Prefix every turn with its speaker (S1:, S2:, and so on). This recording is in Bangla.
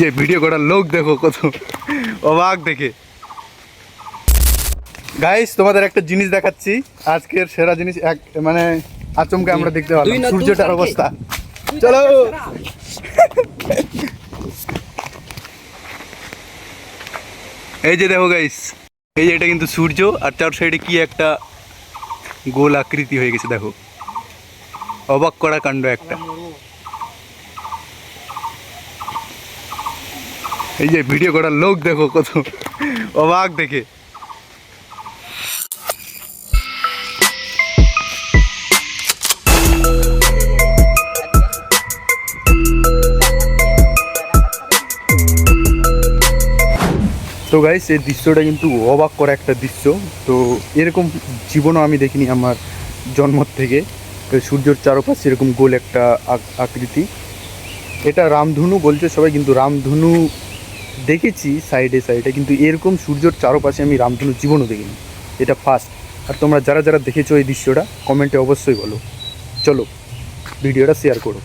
S1: যে ভিডিও করার লোক দেখো কত অবাক দেখে। গাইস তোমাদের একটা জিনিস দেখাচ্ছি। আজকের সেরা জিনিস এক মানে আচমকে আমরা দেখতে পারলাম। সূর্যটার অবস্থা। চলো। এই যে দেখো গাইস এই যে এটা কিন্তু সূর্য আর চার সাইডে কি একটা গোল আকৃতি হয়ে গেছে দেখো। অবাক করা কাণ্ড একটা। এই যে ভিডিও করার লোক দেখো কত অবাক দেখে। তো গাইস এই দৃশ্যটা কিন্তু অবাক করা একটা দৃশ্য। তো এরকম জীবনও আমি দেখিনি আমার জন্ম থেকে। তো সূর্যর চারপাশে এরকম গোল একটা আক- আকৃতি। এটা রামধনু বলছে সবাই, কিন্তু রামধনু দেখেছি সাইডে সাইডে কিন্তু এরকম সূর্যর চারপাশে আমি রামধনু জীবনও দেখিনি। এটা ফার্স্ট আর তোমরা যারা যারা দেখেছ এই দৃশ্যটা কমেন্টে অবশ্যই বলো। চলো ভিডিওটা শেয়ার করো।